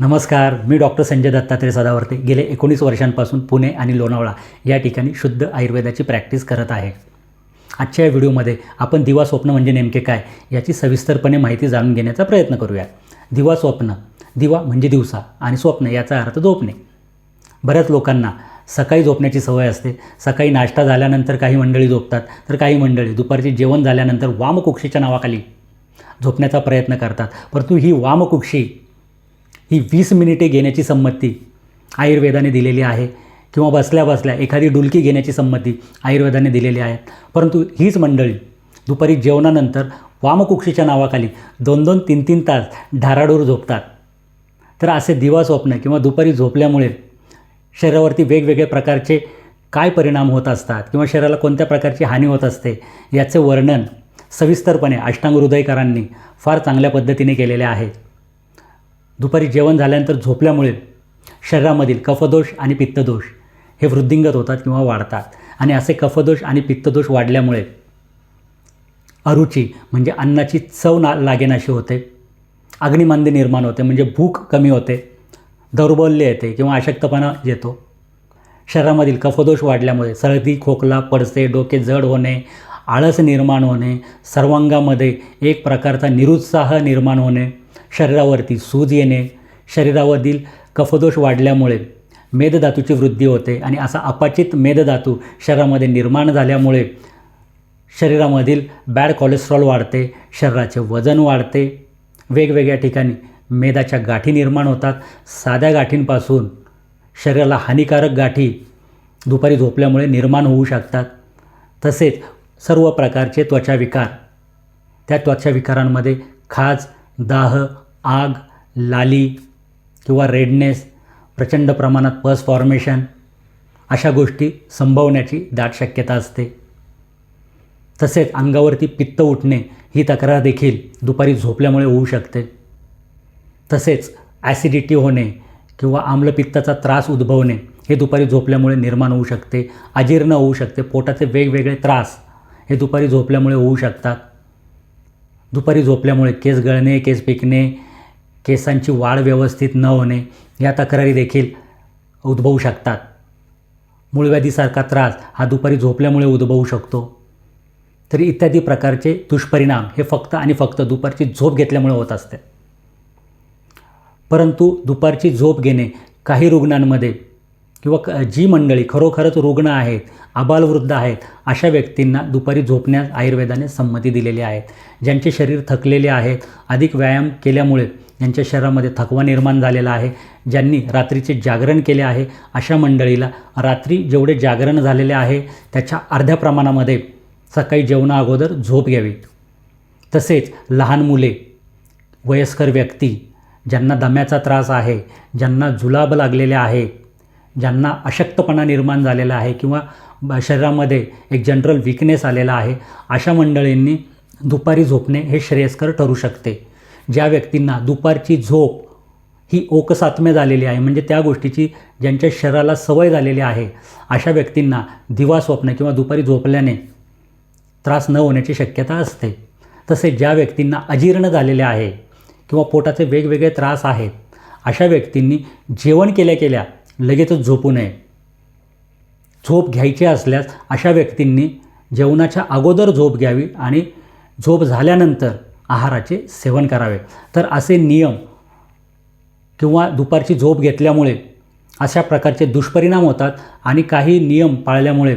नमस्कार मी डॉक्टर संजय दत्तात्रय सदावर्ते. गेले एकोणीस वर्षांपासून पुणे आणि लोणावळा या ठिकाणी शुद्ध आयुर्वेदाची प्रॅक्टिस करत आहे. आजच्या या व्हिडिओमध्ये आपण दिवा स्वप्न म्हणजे नेमके काय याची सविस्तरपणे माहिती जाणून घेण्याचा प्रयत्न करूया. दिवा स्वप्न दिवा म्हणजे दिवसा आणि स्वप्न याचा अर्थ झोपणे. बऱ्याच लोकांना सकाळी झोपण्याची सवय असते. सकाळी नाश्ता झाल्यानंतर काही मंडळी झोपतात तर काही मंडळी दुपारचे जेवण झाल्यानंतर वामकुक्षीच्या नावाखाली झोपण्याचा प्रयत्न करतात. परंतु ही वामकुक्षी ही वीस मिनिटे घेण्याची संमती आयुर्वेदाने दिलेली आहे. किंवा बसल्या बसल्या एखादी डुलकी घेण्याची संमती आयुर्वेदाने दिलेली आहे. परंतु हीच मंडळी दुपारी जेवणानंतर वामकुक्षीच्या नावाखाली दोन दोन तीन तीन तास ढाराडूर झोपतात. तर असे दिवा स्वप्न किंवा दुपारी झोपल्यामुळे शरीरावरती वेगवेगळे प्रकारचे काय परिणाम होत असतात किंवा शरीराला कोणत्या प्रकारची हानी होत असते याचे वर्णन सविस्तरपणे अष्टांग हृदयकरांनी फार चांगल्या पद्धतीने केलेले आहे. दुपारी जेवण झाल्यानंतर झोपल्यामुळे शरीरामधील कफदोष आणि पित्तदोष हे वृद्धिंगत होतात किंवा वाढतात. आणि असे कफदोष आणि पित्तदोष वाढल्यामुळे अरुची म्हणजे अन्नाची चव ना लागेनाशी होते. अग्निमांदी निर्माण होते म्हणजे भूक कमी होते दौर्बल्य येते किंवा अशक्तपणा येतो. शरीरामधील कफदोष वाढल्यामुळे सर्दी खोकला पडसे डोके जड होणे आळस निर्माण होणे सर्वांगामध्ये एक प्रकारचा निरुत्साह निर्माण होणे शरीरावरती सूज येणे शरीरावरील कफदोष वाढल्यामुळे मेदधातूची वृद्धी होते आणि असा अपाचित मेदधातू शरीरामध्ये निर्माण झाल्यामुळे शरीरामधील बॅड कोलेस्ट्रॉल वाढते शरीराचे वजन वाढते. वेगवेगळ्या ठिकाणी मेदाच्या गाठी निर्माण होतात. साध्या गाठींपासून शरीराला हानिकारक गाठी दुपारी झोपल्यामुळे निर्माण होऊ शकतात. तसेच सर्व प्रकारचे त्वचाविकार. त्या त्वचाविकारांमध्ये खाज दाह आग लाली किंवा रेडनेस प्रचंड प्रमाणात पस फॉर्मेशन अशा गोष्टी संभवण्याची दाट शक्यता असते. तसेच अंगावरती पित्त उठणे ही तक्रार देखील दुपारी झोपल्यामुळे होऊ शकते. तसेच ॲसिडिटी होणे किंवा आम्लपित्ताचा त्रास उद्भवणे हे दुपारी झोपल्यामुळे निर्माण होऊ शकते अजीर्ण होऊ शकते पोटाचे वेगवेगळे त्रास हे दुपारी झोपल्यामुळे होऊ शकतात. दुपारी झोपल्यामुळे केस गळणे केस पिकणे केसांची वाढ व्यवस्थित न होणे या तक्रारी देखील उद्भवू शकतात. मूळव्याधीसारखा त्रास हा दुपारी झोपल्यामुळे उद्भवू शकतो. तरी इत्यादी प्रकारचे दुष्परिणाम हे फक्त आणि फक्त दुपारची झोप घेतल्यामुळे होत असते. परंतु दुपारची झोप घेणे काही रुग्णांमध्ये किंवा क जी मंडळी खरोखरच रुग्ण आहेत आबालवृद्ध आहेत अशा व्यक्तींना दुपारी झोपण्यास आयुर्वेदाने संमती दिलेली आहे. ज्यांचे शरीर थकलेले आहेत अधिक व्यायाम केल्यामुळे ज्यांच्या शरीरामध्ये थकवा निर्माण झालेला आहे ज्यांनी रात्रीचे जागरण केले आहे. अशा मंडळीला रात्री जेवढे जागरण झालेले आहे त्याच्या अर्ध्या प्रमाणामध्ये सकाळी जेवणा अगोदर झोप घ्यावी. तसेच लहान मुले वयस्कर व्यक्ती ज्यांना दम्याचा त्रास आहे ज्यांना जुलाब लागलेले आहे ज्यांना अशक्तपणा निर्माण झालेला आहे किंवा ब- शरीरामध्ये एक जनरल विकनेस आलेला आहे अशा मंडळींनी दुपारी झोपणे हे श्रेयस्कर ठरू शकते. ज्या व्यक्तींना दुपारची झोप ही ओकसात्म्य झालेली आहे म्हणजे त्या गोष्टीची ज्यांच्या शरीराला सवय झालेली आहे अशा व्यक्तींना दिवा स्वप्न किंवा दुपारी झोपल्याने त्रास न होण्याची शक्यता असते. तसेच ज्या व्यक्तींना अजीर्ण झालेले आहे किंवा पोटाचे वेगवेगळे त्रास आहेत अशा व्यक्तींनी जेवण केल्या केल्या लगेचच झोपू नये. झोप घ्यायची असल्यास अशा व्यक्तींनी जेवणाच्या अगोदर झोप घ्यावी आणि झोप झाल्यानंतर आहाराचे सेवन करावे. तर असे नियम किंवा दुपारची झोप घेतल्यामुळे अशा प्रकारचे दुष्परिणाम होतात आणि काही नियम पाळल्यामुळे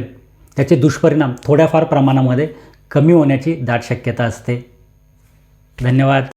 त्याचे दुष्परिणाम थोड्याफार प्रमाणामध्ये कमी होण्याची दाट शक्यता असते. धन्यवाद.